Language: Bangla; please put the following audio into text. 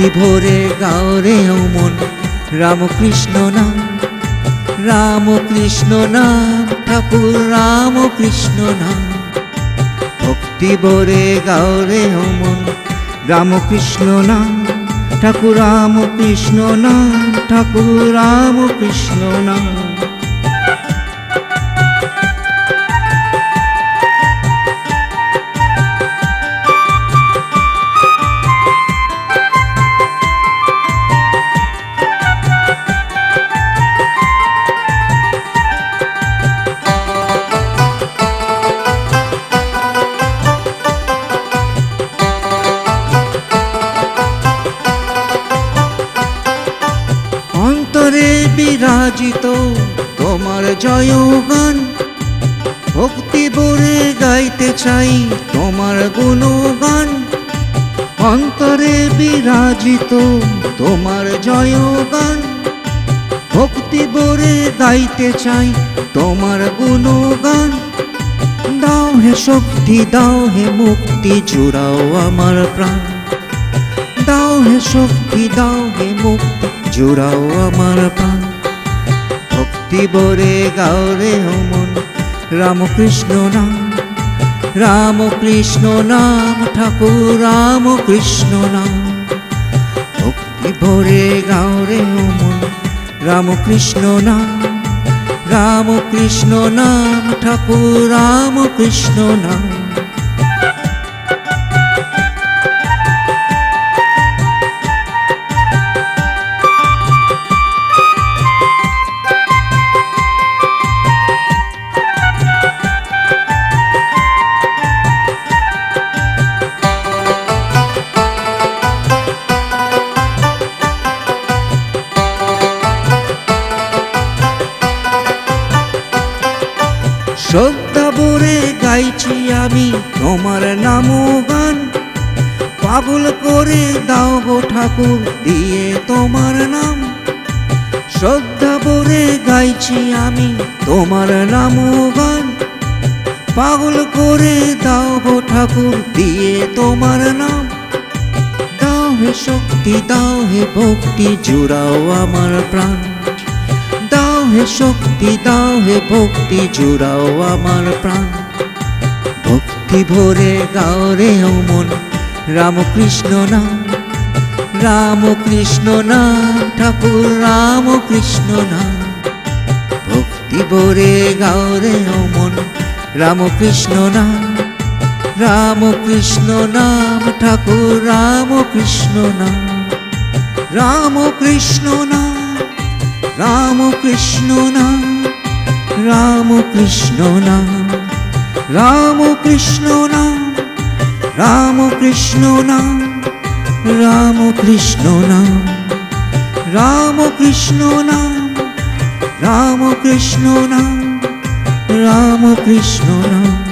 ভক্তি ভোরে গাও রে মন রামকৃষ্ণ নাম রামকৃষ্ণ নাম, ঠাকুর রামকৃষ্ণ নাম। ভক্তি ভরে গাও রে মন রামকৃষ্ণ নাম, ঠাকুর রামকৃষ্ণ নাম, ঠাকুর রামকৃষ্ণ নাম। অন্তরে বিরাজিত তোমার জয়গান। ভক্তি ভরে গাইতে চাই তোমার গুণগান। অন্তরে বিরাজিত তোমার জয়গান। ভক্তি ভরে গাইতে চাই তোমার গুণগান। দাও হে শক্তি, দাও হে মুক্তি, জুড়াও আমার প্রাণ। দাও হে শক্তি, দাও হে মুক্তি জুড়াও আমার প্রাণ। ভক্তি বরে গাও রে মন। রামকৃষ্ণ নাম রামকৃষ্ণ নাম, ঠাকুর রামকৃষ্ণ নাম। ভক্তি ভরে গাও রে মন। রামকৃষ্ণ নাম রামকৃষ্ণ নাম, ঠাকুর রামকৃষ্ণ নাম। শ্রদ্ধা ভরে গাইছি আমি তোমার নাম গান পাগল করে দাও গো ঠাকুর, দিয়ে তোমার নাম। শ্রদ্ধা ভরে গাইছি আমি তোমার নাম গান পাগল করে দাও গো ঠাকুর, দিয়ে তোমার নাম। দাও হে শক্তি, দাও হে ভক্তি, জুড়াও আমার প্রাণ। হে শক্তি, দাও হে ভক্তি, জুড়াও আমার প্রাণ। ভক্তি ভরে গাও রে মন, রামকৃষ্ণ নাম রামকৃষ্ণ নাম ঠাকুর রামকৃষ্ণ নাম ভক্তি ভরে গাও রে মন, রামকৃষ্ণ নাম রামকৃষ্ণ নাম, ঠাকুর রামকৃষ্ণ নাম রামকৃষ্ণ নাম রামকৃষ্ণ নাম রামকৃষ্ণ নাম রামকৃষ্ণ নাম রামকৃষ্ণ নাম রামকৃষ্ণ নাম রামকৃষ্ণ নাম রামকৃষ্ণ নাম রামকৃষ্ণ নাম